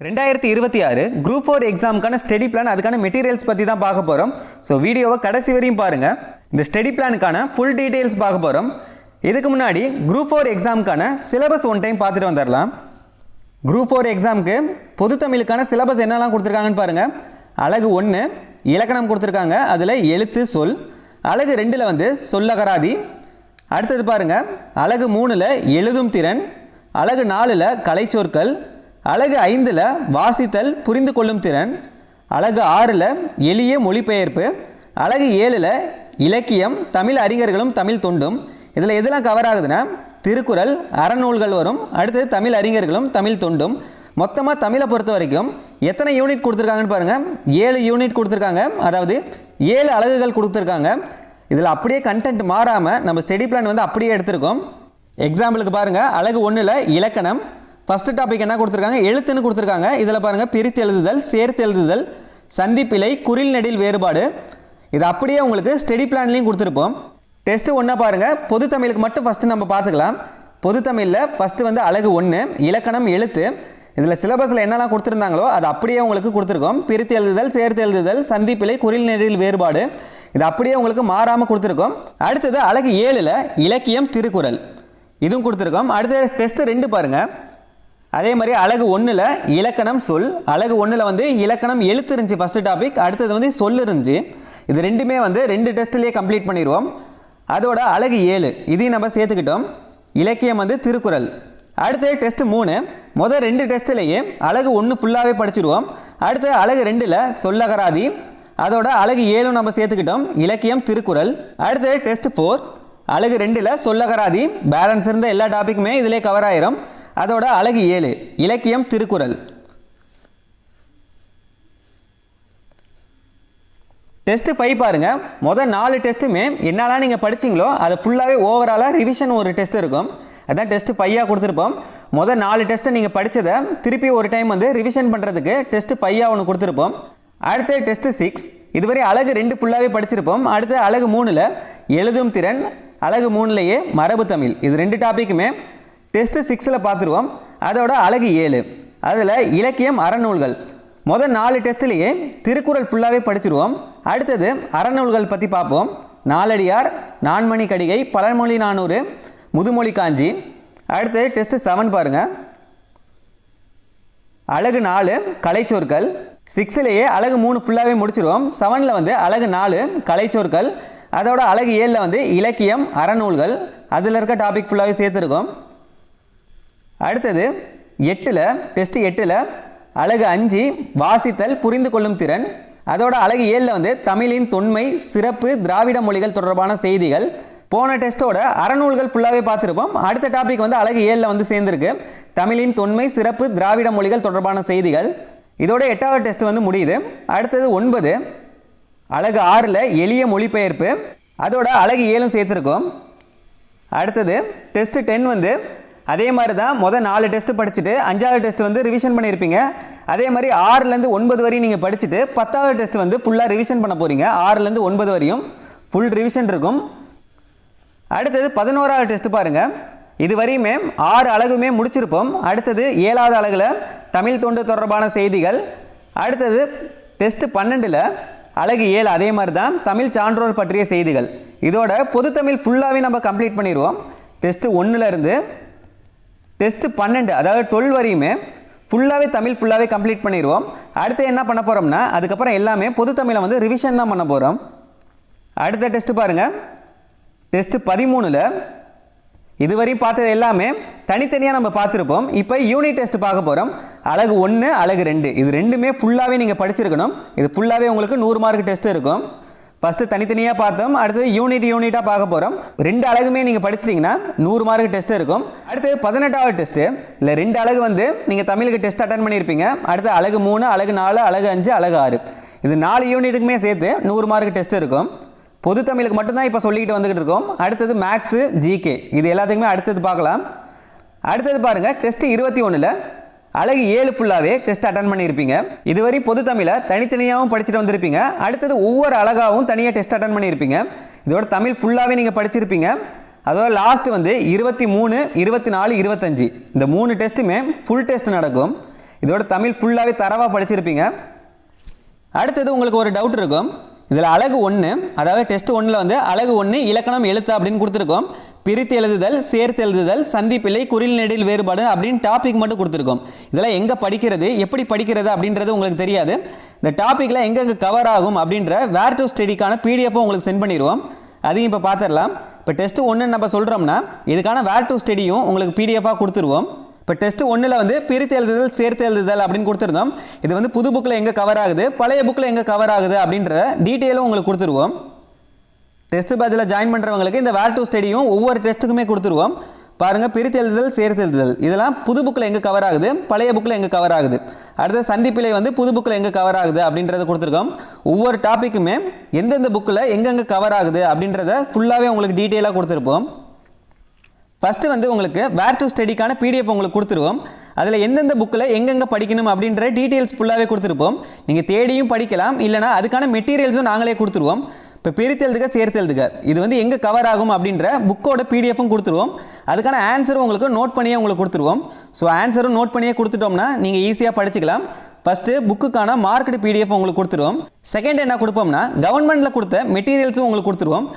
ரெண்டாயிரத்தி இருபத்தி ஆறு குரூப் ஃபோர் எக்ஸாமுக்கான ஸ்டடி பிளான் அதுக்கான மெட்டீரியல்ஸ் பற்றி தான் பார்க்க போகிறோம் ஸோ வீடியோவை கடைசி வரையும் பாருங்கள் இந்த ஸ்டடி பிளானுக்கான ஃபுல் டீட்டெயில்ஸ் பார்க்க போகிறோம் இதுக்கு முன்னாடி குரூப் ஃபோர் எக்ஸாமுக்கான சிலபஸ் ஒன் டைம் பார்த்துட்டு வந்துடலாம் குரூப் ஃபோர் எக்ஸாமுக்கு பொது தமிழுக்கான சிலபஸ் என்னெல்லாம் கொடுத்துருக்காங்கன்னு பாருங்கள் அழகு ஒன்று இலக்கணம் கொடுத்துருக்காங்க. அதில் எழுத்து சொல். அழகு ரெண்டில் வந்து சொல்லகராதி. அடுத்தது பாருங்கள் அழகு மூணில் எழுதும் திறன். அழகு நாலில் கலைச்சொற்கள். அழகு ஐந்தில் வாசித்தல் புரிந்து கொள்ளும் திறன் அழகு ஆறில் எளிய மொழிபெயர்ப்பு அழகு ஏழில் இலக்கியம் தமிழ் அறிஞர்களும் தமிழ் தொண்டும். இதில் எதெல்லாம் கவர் ஆகுதுன்னா திருக்குறள் அறநூல்கள் வரும். அடுத்தது தமிழ் அறிஞர்களும் தமிழ் தொண்டும். மொத்தமாக தமிழை பொறுத்த வரைக்கும் எத்தனை யூனிட் கொடுத்துருக்காங்கன்னு பாருங்கள் ஏழு யூனிட் கொடுத்துருக்காங்க. அதாவது ஏழு அலகுகள் கொடுத்துருக்காங்க. இதில் அப்படியே கண்டென்ட் மாறாமல் நம்ம ஸ்டடி பிளான் வந்து அப்படியே எடுத்திருக்கோம். எக்ஸாம்பிளுக்கு பாருங்கள் அழகு ஒன்றில் இலக்கணம் ஃபஸ்ட்டு டாபிக் என்ன கொடுத்துருக்காங்க? எழுத்துன்னு கொடுத்துருக்காங்க. இதில் பாருங்கள் பிரித்து எழுதுதல் சேர்த்து எழுதுதல் சந்திப்பிலை குறில் நெடில் வேறுபாடு. இது அப்படியே உங்களுக்கு ஸ்டெடி பிளான்லையும் கொடுத்துருப்போம். டெஸ்ட்டு ஒன்றா பாருங்கள் பொது தமிழுக்கு மட்டும் ஃபஸ்ட்டு நம்ம பார்த்துக்கலாம். பொது தமிழில் ஃபஸ்ட்டு வந்து அழகு ஒன்று இலக்கணம் எழுத்து. இதில் சிலபஸில் என்னெல்லாம் கொடுத்துருந்தாங்களோ அது அப்படியே உங்களுக்கு கொடுத்துருக்கோம். பிரித்து எழுதுதல் சேர்த்து எழுதுதல் சந்திப்பிலை குறில் நெடில் வேறுபாடு. இது அப்படியே உங்களுக்கு மாறாமல் கொடுத்துருக்கோம். அடுத்தது அழகு ஏழில் இலக்கியம் திருக்குறள். இதுவும் கொடுத்துருக்கோம். அடுத்தது டெஸ்ட்டு ரெண்டு பாருங்கள் அதே மாதிரி அழகு ஒன்றில் இலக்கணம் சொல் அழகு ஒன்றில் வந்து இலக்கணம் எழுத்து இருந்துச்சு ஃபஸ்ட்டு டாபிக் அடுத்தது வந்து சொல் இருந்துச்சு இது ரெண்டுமே வந்து ரெண்டு டெஸ்ட்லேயே கம்ப்ளீட் பண்ணிடுவோம் அதோட அழகு ஏழு இதையும் நம்ம சேர்த்துக்கிட்டோம். இலக்கியம் வந்து திருக்குறள். அடுத்தது டெஸ்ட் மூணு முதல் ரெண்டு டெஸ்ட்லேயே அழகு ஒன்று ஃபுல்லாகவே படிச்சிருவோம். அடுத்தது அழகு ரெண்டில் சொல்லகராதி அதோட அழகு ஏழும் நம்ம சேர்த்துக்கிட்டோம். இலக்கியம் திருக்குறள். அடுத்தது டெஸ்ட் ஃபோர் அழகு ரெண்டில் சொல்லகராதி பேலன்ஸ் இருந்த எல்லா டாப்பிக்குமே இதிலே கவர் ஆயிரும். அதோட அழகு ஏழு. இலக்கியம் திருக்குறள். டெஸ்ட்டு ஃபைவ் பாருங்கள் மொதல் நாலு டெஸ்ட்டுமே என்னெல்லாம் நீங்கள் படிச்சீங்களோ அதை ஃபுல்லாகவே ஓவராலாக ரிவிஷன் ஒரு டெஸ்ட் இருக்கும். அதான் டெஸ்ட் ஃபையாக கொடுத்துருப்போம். மொதல் நாலு டெஸ்ட்டை நீங்கள் படித்ததை திருப்பி ஒரு டைம் வந்து ரிவிஷன் பண்ணுறதுக்கு டெஸ்ட் ஃபையாக ஒன்று கொடுத்துருப்போம். அடுத்த டெஸ்ட்டு சிக்ஸ். இதுவரை அழகு ரெண்டு ஃபுல்லாகவே படிச்சிருப்போம். அடுத்து அழகு மூணில் எழுதும் திறன் அழகு மூணுலேயே மரபு தமிழ். இது ரெண்டு டாப்பிக்குமே டெஸ்ட் சிக்ஸில் பார்த்துருவோம். அதோட அழகு ஏழு. அதில் இலக்கியம் அறநூல்கள். முதல் நாலு டெஸ்ட்லேயே திருக்குறள் ஃபுல்லாகவே படிச்சிருவோம். அடுத்தது அறநூல்கள் பற்றி பார்ப்போம். நாலடியார் நான்மணி கடிகை பழமொழி நானூறு முதுமொழி காஞ்சி. அடுத்தது டெஸ்ட்டு செவன் பாருங்கள் அழகு நாலு கலைச்சொற்கள். சிக்ஸ்லேயே அழகு மூணு ஃபுல்லாகவே முடிச்சிருவோம். செவனில் வந்து அழகு நாலு கலைச்சொற்கள். அதோட அழகு ஏழில் வந்து இலக்கியம் அறநூல்கள். அதில் இருக்க டாபிக் ஃபுல்லாகவே சேர்த்துருக்கோம். அடுத்தது எட்டில் டெஸ்ட் எட்டில் அழகு அஞ்சு வாசித்தல் புரிந்து கொள்ளும் திறன். அதோட அழகு ஏழில் வந்து தமிழின் தொன்மை சிறப்பு திராவிட மொழிகள் தொடர்பான செய்திகள். போன டெஸ்ட்டோட அறநூல்கள் ஃபுல்லாகவே பார்த்துருப்போம். அடுத்த டாபிக் வந்து அழகு ஏழில் வந்து சேர்ந்துருக்கு. தமிழின் தொன்மை சிறப்பு திராவிட மொழிகள் தொடர்பான செய்திகள். இதோட எட்டாவது டெஸ்ட் வந்து முடியுது. அடுத்தது ஒன்பது. அழகு ஆறில் எளிய மொழிபெயர்ப்பு. அதோட அழகு ஏழும் சேர்த்துருக்கோம். அடுத்தது டெஸ்ட் டென் வந்து அதே மாதிரி தான் மொதல் நாலு டெஸ்ட் படிச்சுட்டு அஞ்சாவது டெஸ்ட் வந்து ரிவிஷன் பண்ணியிருப்பீங்க. அதே மாதிரி ஆறுலேருந்து ஒன்பது வரையும் நீங்கள் படிச்சுட்டு பத்தாவது டெஸ்ட் வந்து ஃபுல்லாக ரிவிஷன் பண்ண போகிறீங்க ஆறுலேருந்து ஒன்பது வரையும் ஃபுல் ரிவிஷன் இருக்கும். அடுத்தது பதினோராவது டெஸ்ட் பாருங்கள் இது வரையுமே ஆறு அழகுமே முடிச்சிருப்போம். அடுத்தது ஏழாவது அழகில் தமிழ் தொண்டு தொடர்பான செய்திகள். அடுத்தது டெஸ்ட் பன்னெண்டில் அழகு ஏழு அதே மாதிரி தான் தமிழ் சான்றோர் பற்றிய செய்திகள். இதோட பொது தமிழ் ஃபுல்லாகவே நம்ம கம்ப்ளீட் பண்ணிடுவோம் டெஸ்ட்டு ஒன்றுலேருந்து டெஸ்ட்டு பன்னெண்டு அதாவது டுவெல் வரையுமே ஃபுல்லாகவே தமிழ் ஃபுல்லாகவே கம்ப்ளீட் பண்ணிடுவோம் அடுத்து என்ன பண்ண போகிறோம்னா அதுக்கப்புறம் எல்லாமே பொது தமிழை வந்து ரிவிஷன் தான் பண்ண போகிறோம் அடுத்த டெஸ்ட்டு பாருங்கள் டெஸ்ட்டு பதிமூணில் இதுவரையும் பார்த்தது எல்லாமே தனித்தனியாக நம்ம பார்த்துருப்போம். இப்போ யூனிட் டெஸ்ட் பார்க்க போகிறோம் அழகு ஒன்று அழகு ரெண்டு. இது ரெண்டுமே ஃபுல்லாகவே நீங்கள் படிச்சிருக்கணும். இது ஃபுல்லாகவே உங்களுக்கு நூறு மார்க் டெஸ்ட் இருக்கும். ஃபஸ்ட்டு தனித்தனியாக பார்த்தோம். அடுத்தது யூனிட் யூனிட்டாக பார்க்க போகிறோம் ரெண்டு அழகுமே நீங்கள் படிச்சிட்டிங்கன்னா நூறு மார்க் டெஸ்ட் இருக்கும். அடுத்தது பதினெட்டாவது டெஸ்ட்டு இல்லை ரெண்டு அழகு வந்து நீங்கள் தமிழுக்கு டெஸ்ட் அட்டன் பண்ணியிருப்பீங்க. அடுத்து அழகு மூணு அழகு நாலு அழகு அஞ்சு அழகு ஆறு. இது நாலு யூனிட்டுக்குமே சேர்த்து நூறு மார்க் டெஸ்ட் இருக்கும். பொது தமிழுக்கு மட்டும்தான் இப்போ சொல்லிக்கிட்டு வந்துக்கிட்டு இருக்கோம். அடுத்தது மேக்ஸு ஜிகே இது எல்லாத்துக்குமே அடுத்தது பார்க்கலாம். அடுத்தது பாருங்கள் டெஸ்ட்டு இருபத்தி ஒன்றில் அழகு ஏழு ஃபுல்லாகவே டெஸ்ட் அட்டன் பண்ணியிருப்பீங்க. இதுவரை பொது தமிழை தனித்தனியாகவும் படிச்சுட்டு வந்திருப்பீங்க. அடுத்தது ஒவ்வொரு அழகாகவும் தனியாக டெஸ்ட் அட்டன் பண்ணியிருப்பீங்க. இதோட தமிழ் ஃபுல்லாகவே நீங்கள் படிச்சிருப்பீங்க. அதோட லாஸ்ட் வந்து இருபத்தி மூணு இருபத்தி நாலு இருபத்தஞ்சி. இந்த மூணு டெஸ்ட்டுமே ஃபுல் டெஸ்ட் நடக்கும். இதோட தமிழ் ஃபுல்லாகவே தரவாக படிச்சிருப்பீங்க. அடுத்தது உங்களுக்கு ஒரு டவுட் இருக்கும். இதில் அழகு ஒன்று அதாவது டெஸ்ட் ஒன்றில் வந்து அழகு ஒன்று இலக்கணம் எழுத்து அப்படின்னு கொடுத்துருக்கோம். பிரித்து எழுதுதல் சேர்த்து எழுதுதல் சந்திப்பிலை குறில் நெடில் வேறுபாடு அப்படின்னு டாபிக் மட்டும் கொடுத்துருக்கோம். இதெல்லாம் எங்கே படிக்கிறது எப்படி படிக்கிறது அப்படின்றது உங்களுக்கு தெரியாது. இந்த டாப்பிக்கில் எங்கெங்கே கவர் ஆகும் அப்படின்ற வேர் டு ஸ்டடிக்கான பிடிஎஃப்பும் உங்களுக்கு சென்ட் பண்ணிடுவோம். அதையும் இப்போ பார்த்துடலாம் இப்போ டெஸ்ட் ஒன்று நம்ம சொல்கிறோம்னா இதுக்கான வேர் டு ஸ்டடியும் உங்களுக்கு பிடிஎஃபாக கொடுத்துருவோம். இப்போ டெஸ்ட் ஒன்றில் வந்து பிரித்து எழுதுதல் சேர்த்து எழுதுதல் அப்படின்னு கொடுத்துருந்தோம். இது வந்து புது புக்கில் எங்கே கவர் ஆகுது பழைய புக்கில் எங்கே கவர் ஆகுது அப்படின்ற டீட்டெயிலும் உங்களுக்கு கொடுத்துருவோம். டெஸ்ட் பேட்சில் ஜாயின் பண்ணுறவங்களுக்கு இந்த வேர் டூ ஸ்டடியும் ஒவ்வொரு டெஸ்ட்டுக்குமே கொடுத்துருவோம். பாருங்கள் பிரித்து எழுதுதல் சேர்த்து எழுதுதல். இதெல்லாம் புது புக்கில் எங்கே கவர் ஆகுது? பழைய புக்கில் எங்கே கவர் ஆகுது? அடுத்த சந்திப்பிலை வந்து புது புக்கில் எங்கே கவர் ஆகுது அப்படின்றத கொடுத்துருக்கோம். ஒவ்வொரு டாப்பிக்குமே எந்தெந்த புக்கில் எங்கெங்கே கவர் ஆகுது அப்படின்றத ஃபுல்லாகவே உங்களுக்கு டீட்டெயிலாக கொடுத்துருப்போம். ஃபஸ்ட்டு வந்து உங்களுக்கு வேர் டு ஸ்டடிக்கான பிடிஎஃப் உங்களுக்கு கொடுத்துருவோம். அதில் எந்தெந்த புக்கில் எங்கெங்கே படிக்கணும் அப்படின்ற டீட்டெயில்ஸ் ஃபுல்லாகவே கொடுத்துருப்போம். நீங்கள் தேடியும் படிக்கலாம் இல்லைனா அதுக்கான மெட்டீரியல்ஸும் நாங்களே கொடுத்துருவோம். இப்போ பிரித்து எழுதுக சேர்த்து எழுதுக. இது வந்து எங்கே கவர் ஆகும் அப்படின்ற புக்கோட பிடிஎஃப்பும் கொடுத்துருவோம். அதுக்கான ஆன்சரும் உங்களுக்கு நோட் பண்ணியே உங்களுக்கு கொடுத்துருவோம். ஸோ ஆன்சரும் நோட் பண்ணியே கொடுத்துட்டோம்னா நீங்கள் ஈஸியாக படிச்சுக்கலாம். ஃபஸ்ட்டு புக்குக்கான மார்க்கெட் பிடிஎஃப் உங்களுக்கு கொடுத்துருவோம். செகண்ட் என்ன கொடுப்போம்னா கவர்மெண்ட்டில் கொடுத்த மெட்டீரியல்ஸும் உங்களுக்கு கொடுத்துருவோம்.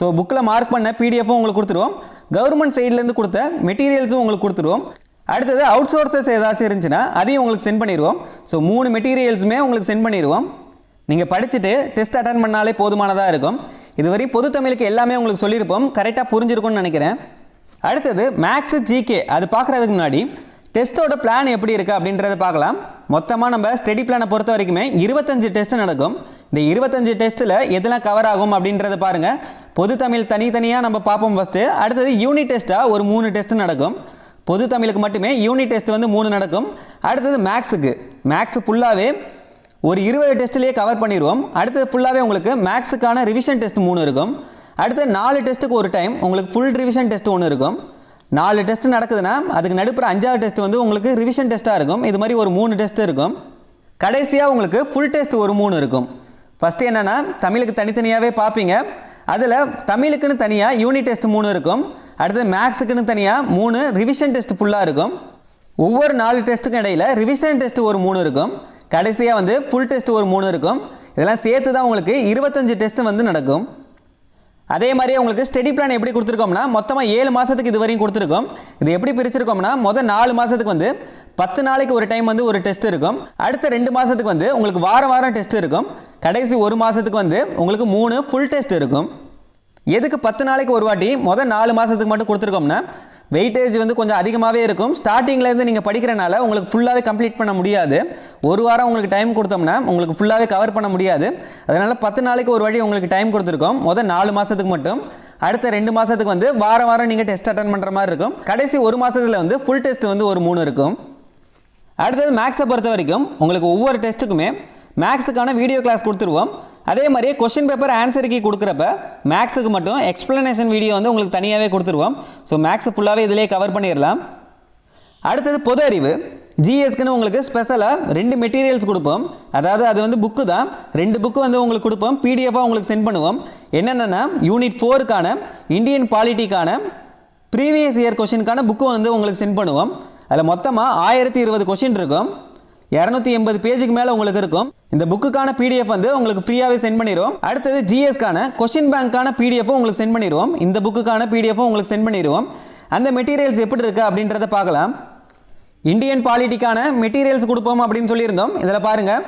ஸோ புக்கில் மார்க் பண்ண பிடிஎஃப்பும் உங்களுக்கு கொடுத்துருவோம். கவர்மெண்ட் சைட்லேருந்து கொடுத்த மெட்டீரியல்ஸும் உங்களுக்கு கொடுத்துருவோம். அடுத்தது அவுட் சோர்சஸ் ஏதாச்சும் இருந்துச்சுன்னா அதையும் உங்களுக்கு சென்ட் பண்ணிடுவோம் ஸோ மூணு மெட்டீரியல்ஸுமே உங்களுக்கு சென்ட் பண்ணிடுவோம் நீங்கள் படிச்சுட்டு டெஸ்ட் அட்டன் பண்ணாலே போதுமானதாக இருக்கும். இதுவரை பொது தமிழுக்கு எல்லாமே உங்களுக்கு சொல்லியிருப்போம். கரெக்டாக புரிஞ்சிருக்கும்னு நினைக்கிறேன். அடுத்தது மேக்ஸு ஜிகே அது பார்க்குறதுக்கு முன்னாடி டெஸ்ட்டோட பிளான் எப்படி இருக்குது அப்படின்றத பார்க்கலாம். மொத்தமாக நம்ம ஸ்டடி பிளானை பொறுத்த வரைக்குமே இருபத்தஞ்சு டெஸ்ட் நடக்கும். இந்த இருபத்தஞ்சு டெஸ்ட்டில் எதெல்லாம் கவர் ஆகும் அப்படின்றத பாருங்கள் பொது தமிழ் தனித்தனியாக நம்ம பார்ப்போம் ஃபஸ்ட்டு அடுத்தது யூனிட் டெஸ்ட்டாக ஒரு மூணு டெஸ்ட் நடக்கும். பொது தமிழுக்கு மட்டுமே யூனிட் டெஸ்ட் வந்து மூணு நடக்கும். அடுத்தது மேக்ஸுக்கு மேக்ஸ் ஃபுல்லாகவே ஒரு இருபது டெஸ்ட்லேயே கவர் பண்ணிடுவோம் அடுத்தது ஃபுல்லாகவே உங்களுக்கு மேக்ஸுக்கான ரிவிஷன் டெஸ்ட் மூணு இருக்கும். அடுத்து நாலு டெஸ்ட்டுக்கு ஒரு டைம் உங்களுக்கு ஃபுல் ரிவிஷன் டெஸ்ட் ஒன்று இருக்கும். நாலு டெஸ்ட் நடக்குதுன்னா அதுக்கு நடுப்புற அஞ்சாவது டெஸ்ட் வந்து உங்களுக்கு ரிவிஷன் டெஸ்ட்டாக இருக்கும். இது மாதிரி ஒரு மூணு டெஸ்ட் இருக்கும். கடைசியாக உங்களுக்கு ஃபுல் டெஸ்ட் ஒரு மூணு இருக்கும். ஃபஸ்ட்டு என்னென்னா தமிழுக்கு தனித்தனியாகவே பார்ப்பீங்க அதில் தமிழுக்குன்னு தனியாக யூனிட் டெஸ்ட் மூணு இருக்கும். அடுத்து மேக்ஸுக்குன்னு தனியாக மூணு ரிவிஷன் டெஸ்ட் ஃபுல்லாக இருக்கும். ஒவ்வொரு நாலு டெஸ்ட்டுக்கும் இடையில ரிவிஷன் டெஸ்ட் ஒரு மூணு இருக்கும். கடைசியாக வந்து ஃபுல் டெஸ்ட் ஒரு மூணு இருக்கும். இதெல்லாம் சேர்த்து தான் உங்களுக்கு இருபத்தஞ்சு டெஸ்ட் வந்து நடக்கும். அதே மாதிரியே உங்களுக்கு ஸ்டடி பிளான் எப்படி கொடுத்துருக்கோம்னா மொத்தமாக ஏழு மாதத்துக்கு இது வரையும் கொடுத்துருக்கோம். இது எப்படி பிரிச்சிருக்கோம்னா மொதல் நாலு மாதத்துக்கு வந்து பத்து நாளைக்கு ஒரு டைம் வந்து ஒரு டெஸ்ட் இருக்கும். அடுத்த ரெண்டு மாதத்துக்கு வந்து உங்களுக்கு வாரம் வாரம் டெஸ்ட் இருக்கும். கடைசி ஒரு மாதத்துக்கு வந்து உங்களுக்கு மூணு ஃபுல் டெஸ்ட் இருக்கும். எதுக்கு பத்து நாளைக்கு ஒரு வாட்டி மொதல் நாலு மாதத்துக்கு மட்டும் கொடுத்துருக்கோம்னா வெயிட்டேஜ் வந்து கொஞ்சம் அதிகமாகவே இருக்கும். ஸ்டார்டிங்லேருந்து நீங்கள் படிக்கிறனால உங்களுக்கு ஃபுல்லாகவே கம்ப்ளீட் பண்ண முடியாது. ஒரு வாரம் உங்களுக்கு டைம் கொடுத்தோம்னா உங்களுக்கு ஃபுல்லாகவே கவர் பண்ண முடியாது. அதனால் பத்து நாளைக்கு ஒரு வாட்டி உங்களுக்கு டைம் கொடுத்துருக்கோம். மொதல் நாலு மாதத்துக்கு மட்டும். அடுத்த ரெண்டு மாதத்துக்கு வந்து வாரம் வாரம் நீங்கள் டெஸ்ட் அட்டன் பண்ணுற மாதிரி இருக்கும். கடைசி ஒரு மாதத்தில் வந்து ஃபுல் டெஸ்ட் வந்து ஒரு மூணு இருக்கும். அடுத்தது மேக்ஸை பொறுத்த வரைக்கும் உங்களுக்கு ஒவ்வொரு டெஸ்ட்டுக்குமே மேக்ஸுக்கான வீடியோ கிளாஸ் கொடுத்துருவோம். அதே மாதிரி கொஷின் பேப்பர் ஆன்சருக்கு கொடுக்குறப்ப மேக்ஸுக்கு மட்டும் எக்ஸ்பிளனேஷன் வீடியோ வந்து உங்களுக்கு தனியாகவே கொடுத்துருவோம். ஸோ மேக்ஸ் ஃபுல்லாகவே இதிலே கவர் பண்ணிடலாம். அடுத்தது பொது அறிவு. ஜிஎஸ்க்குன்னு உங்களுக்கு ஸ்பெஷலாக ரெண்டு மெட்டீரியல்ஸ் கொடுப்போம். அதாவது அது வந்து புக்கு தான். ரெண்டு புக்கு வந்து உங்களுக்கு கொடுப்போம். பிடிஎஃபாக உங்களுக்கு சென்ட் பண்ணுவோம். என்னென்னா யூனிட் ஃபோருக்கான இந்தியன் பாலிட்டிக்கான ப்ரீவியஸ் இயர் கொஷினுக்கான புக்கு வந்து உங்களுக்கு சென்ட் பண்ணுவோம். அதில் மொத்தமாக ஆயிரத்தி இருபது கொஷின் இருக்கும். இரநூத்தி எண்பது பேஜுக்கு மேலே உங்களுக்கு இருக்கும். இந்த புக்குக்கான பிடிஎஃப் வந்து உங்களுக்கு ஃப்ரீயாகவே சென்ட் பண்ணிடுவோம் அடுத்தது ஜிஎஸ்க்கான கொஷின் பேங்க்கான பிடிஎஃப்பும் உங்களுக்கு சென்ட் பண்ணிடுவோம் இந்த புக்குக்கான பிடிஎஃப்பும் உங்களுக்கு சென்ட் பண்ணிடுவோம் அந்த மெட்டீரியல்ஸ் எப்படி இருக்குது அப்படின்றத பார்க்கலாம். இந்தியன் பாலிட்டிக்கான மெட்டீரியல்ஸ் கொடுப்போம் அப்படின்னு சொல்லியிருந்தோம். இதில் பாருங்கள்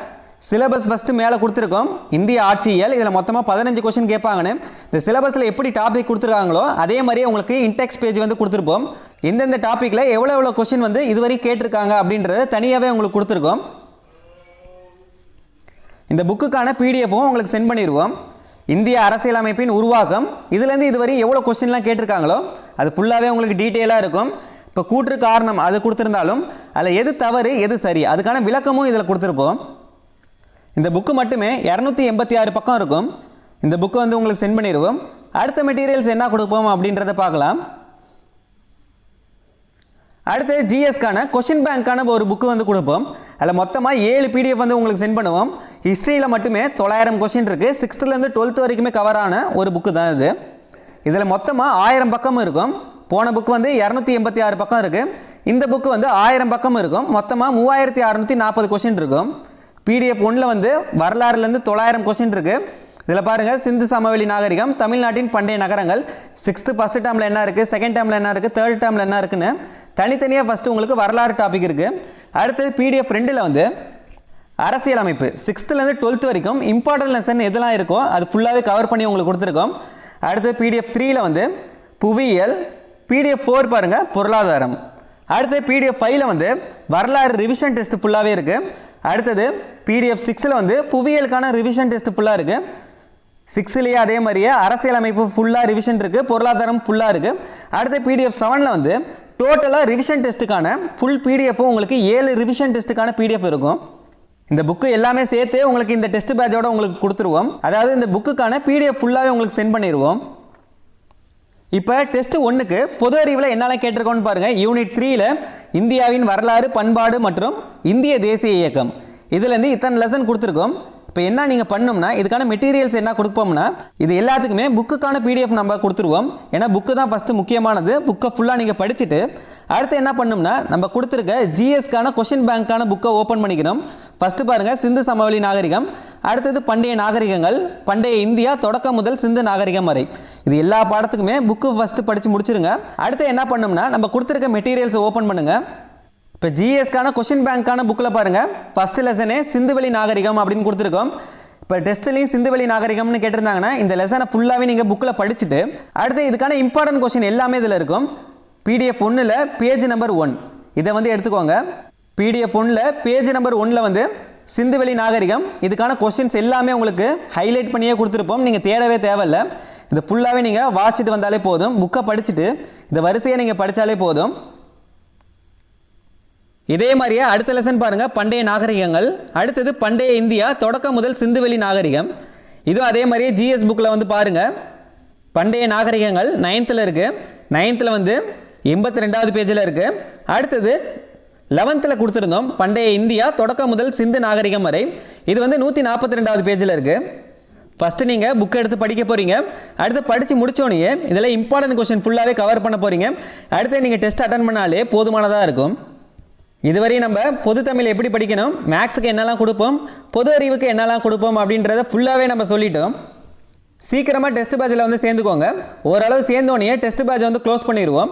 சிலபஸ் ஃபஸ்ட்டு மேலே கொடுத்துருக்கோம். இந்திய ஆட்சியல் இதில் மொத்தமாக பதினஞ்சு கொஷின் கேட்பாங்கன்னு. இந்த சிலபஸில் எப்படி டாபிக் கொடுத்துருக்காங்களோ அதே மாதிரியே உங்களுக்கு இன்டெக்ஸ் பேஜ் வந்து கொடுத்துருப்போம். எந்தெந்த டாப்பிக்கில் எவ்வளோ எவ்வளோ கொஷின் வந்து இதுவரை கேட்டிருக்காங்க அப்படின்றத தனியாகவே உங்களுக்கு கொடுத்துருக்கோம். இந்த புக்குக்கான பிடிஎஃப்பும் உங்களுக்கு சென்ட் பண்ணிடுவோம் இந்திய அரசியலமைப்பின் உருவாக்கம் இதுலேருந்து இதுவரை எவ்வளோ கொஸ்டின்லாம் கேட்டிருக்காங்களோ அது ஃபுல்லாகவே உங்களுக்கு டீட்டெயிலாக இருக்கும். இப்போ கூற்று காரணம் அது கொடுத்துருந்தாலும் அதில் எது தவறு எது சரி அதுக்கான விளக்கமும் இதில் கொடுத்துருப்போம். இந்த புக்கு மட்டுமே இரநூத்தி எண்பத்தி ஆறு பக்கம் இருக்கும். இந்த புக்கை வந்து உங்களுக்கு சென்ட் பண்ணிடுவோம் அடுத்த மெட்டீரியல்ஸ் என்ன கொடுப்போம் அப்படின்றத பார்க்கலாம். அடுத்து ஜிஎஸ்க்கான கொஷின் பேங்க்கான ஒரு புக்கு வந்து கொடுப்போம். அதில் மொத்தமாக ஏழு பிடிஎஃப் வந்து உங்களுக்கு சென்ட் பண்ணுவோம். ஹிஸ்ட்ரியில் மட்டுமே தொள்ளாயிரம் கொஷின் இருக்குது சிக்ஸ்த்துலேருந்து டுவெல்த் வரைக்குமே கவரான ஒரு புக்கு தான் இது. இதில் மொத்தமாக ஆயிரம் பக்கம் இருக்கும். போன புக் வந்து இரநூத்தி எண்பத்தி ஆறு பக்கம் இருக்குது இந்த புக்கு வந்து ஆயிரம் பக்கம் இருக்கும். மொத்தமாக மூவாயிரத்தி அறநூற்றி நாற்பது கொஷின் இருக்கும். பிடிஎஃப் ஒன்றில் வந்து வரலாறுலேருந்து தொள்ளாயிரம் கொஷின் இருக்குது இதில் பாருங்கள் சிந்து சமவெளி நாகரிகம் தமிழ்நாட்டின் பண்டைய நகரங்கள் சிக்ஸ்த்து ஃபஸ்ட்டு டேர்மில் என்ன இருக்குது செகண்ட் டேர்மில் என்ன இருக்குது தேர்ட் டேர்மில் என்ன இருக்குன்னு தனித்தனியாக ஃபஸ்ட்டு உங்களுக்கு வரலாறு டாபிக் இருக்குது அடுத்தது பிடிஎஃப் ரெண்டில் வந்து அரசியல் அமைப்பு. சிக்ஸ்த்துலேருந்து டுவெல்த் வரைக்கும் இம்பார்ட்டன்ட் லெசன் எதெல்லாம் இருக்கோ அது ஃபுல்லாகவே கவர் பண்ணி உங்களுக்கு கொடுத்துருக்கோம். அடுத்தது பிடிஎஃப் த்ரீயில் வந்து புவியியல் பிடிஎஃப் ஃபோர் பாருங்கள் பொருளாதாரம். அடுத்து பிடிஎஃப் ஃபைவ்ல வந்து வரலாறு ரிவிஷன் டெஸ்ட் ஃபுல்லாகவே இருக்குது அடுத்தது பிடிஎஃப் சிக்ஸில் வந்து புவியியலுக்கான ரிவிஷன் டெஸ்ட் ஃபுல்லாக இருக்குது சிக்ஸ்லேயே அதே மாதிரியே அரசியலமைப்பு ஃபுல்லாக ரிவிஷன் இருக்குது பொருளாதாரம் ஃபுல்லாக இருக்குது அடுத்து பிடிஎஃப் செவனில் வந்து டோட்டலாக ரிவிஷன் டெஸ்ட்டுக்கான ஃபுல் பிடிஎஃப்பும் உங்களுக்கு ஏழு ரிவிஷன் டெஸ்ட்டுக்கான பிடிஎஃப் இருக்கும். இந்த புக்கு எல்லாமே சேர்த்து உங்களுக்கு இந்த டெஸ்ட் பேட்சோட உங்களுக்கு கொடுத்துருவோம். அதாவது இந்த புக்குக்கான பிடிஎஃப் ஃபுல்லாகவே உங்களுக்கு சென்ட் பண்ணிடுவோம் இப்போ டெஸ்ட் ஒன்றுக்கு பொது அறிவில் என்னெல்லாம் கேட்டிருக்கோன்னு பாருங்கள் யூனிட் த்ரீல இந்தியாவின் வரலாறு பண்பாடு மற்றும் இந்திய தேசிய இயக்கம். இதுலேருந்து இத்தனை லெசன் கொடுத்துருக்கோம். இப்போ என்ன நீங்கள் பண்ணோம்னா இதுக்கான மெட்டீரியல்ஸ் என்ன கொடுப்போம்னா இது எல்லாத்துக்குமே புக்குக்கான பிடிஎஃப் நம்ம கொடுத்துருவோம். ஏன்னா புக்கு தான் ஃபஸ்ட்டு முக்கியமானது. புக்கை ஃபுல்லாக நீங்கள் படிச்சுட்டு அடுத்து என்ன பண்ணோம்னா நம்ம கொடுத்துருக்க ஜிஎஸ்க்கான கொஷின் பேங்க்கான புக்கை ஓப்பன் பண்ணிக்கணும். ஃபஸ்ட்டு பாருங்கள் சிந்து சமவெளி நாகரிகம். அடுத்தது பண்டைய நாகரிகங்கள். பண்டைய இந்தியா தொடக்கம் முதல் சிந்து நாகரிகம் வரை. இது எல்லா பாடத்துக்குமே புக்கு ஃபஸ்ட்டு படித்து முடிச்சிருங்க. அடுத்து என்ன பண்ணோம்னா நம்ம கொடுத்துருக்க மெட்டீரியல்ஸ் ஓப்பன் பண்ணுங்கள் இப்போ ஜிஎஸ்க்கான கொஷின் பேங்க்கான புக்கில் பாருங்கள் ஃபஸ்ட்டு லெசனே சிந்துவெளி நாகரிகம் அப்படின்னு கொடுத்துருக்கோம். இப்போ டெஸ்ட்லையும் சிந்துவெளி நாகரிகம்னு கேட்டிருந்தாங்கன்னா இந்த லெசனை ஃபுல்லாகவே நீங்கள் புக்கில் படிச்சுட்டு அடுத்து இதுக்கான இம்பார்ட்டன்ட் கொஷின் எல்லாமே இதில் இருக்கும். பிடிஎஃப் ஒன்றில் பேஜ் நம்பர் ஒன் இதை வந்து எடுத்துக்கோங்க. பிடிஎஃப் ஒன்றில் பேஜ் நம்பர் ஒன்றில் வந்து சிந்துவெளி நாகரிகம் இதுக்கான கொஷின்ஸ் எல்லாமே உங்களுக்கு ஹைலைட் பண்ணியே கொடுத்துருப்போம். நீங்கள் தேடவே தேவையில்ல. இது ஃபுல்லாகவே நீங்கள் வாசிச்சுட்டு வந்தாலே போதும். புக்கை படிச்சுட்டு இந்த வரிசையை நீங்கள் படித்தாலே போதும். இதே மாதிரியே அடுத்த லெசன் பாருங்க. பண்டைய நாகரிகங்கள். அடுத்தது பண்டைய இந்தியா தொடக்கம் முதல் சிந்துவெளி நாகரிகம். இதுவும் அதே மாதிரியே ஜிஎஸ் புக்கில் வந்து பாருங்க. பண்டைய நாகரிகங்கள் நைன்த்தில் இருக்கு. நைன்த்தில் வந்து எண்பத்தி ரெண்டாவது பேஜில் இருக்கு. அடுத்தது லெவன்த்தில் கொடுத்துருந்தோம் பண்டைய இந்தியா தொடக்கம் முதல் சிந்து நாகரிகம் வரை. இது வந்து நூற்றி நாற்பத்தி ரெண்டாவது பேஜில் இருக்கு. ஃபஸ்ட்டு நீங்கள் புக் எடுத்து படிக்க போகிறீங்க அடுத்து படித்து முடித்தோடனே இதில் இம்பார்ட்டன்ட் கொஸ்டின் ஃபுல்லாகவே கவர் பண்ண போகிறீங்க அடுத்து நீங்கள் டெஸ்ட் அட்டன் பண்ணாலே போதுமானதாக இருக்கும். இதுவரை நம்ம பொது தமிழ் எப்படி படிக்கணும்? மேக்ஸுக்கு என்னெல்லாம் கொடுப்போம்? பொது அறிவுக்கு என்னெல்லாம் கொடுப்போம்? அப்படின்றத ஃபுல்லாகவே நம்ம சொல்லிட்டோம். சீக்கிரமாக டெஸ்ட் பேட்சில் வந்து சேர்ந்துக்கோங்க. ஓரளவு சேர்ந்தோடனே டெஸ்ட் பேட்சை வந்து க்ளோஸ் பண்ணிடுவோம்.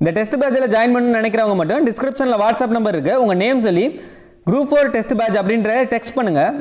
இந்த டெஸ்ட் பேட்சில் ஜாயின் பண்ணணும்னு நினைக்கிறவங்க மட்டும் டிஸ்கிரிப்ஷனில் வாட்ஸ்அப் நம்பர் இருக்குது உங்கள் நேம் சொல்லி குரூப் ஃபோர் டெஸ்ட் பேட்ச் அப்படின்ற டெக்ஸ்ட் பண்ணுங்கள்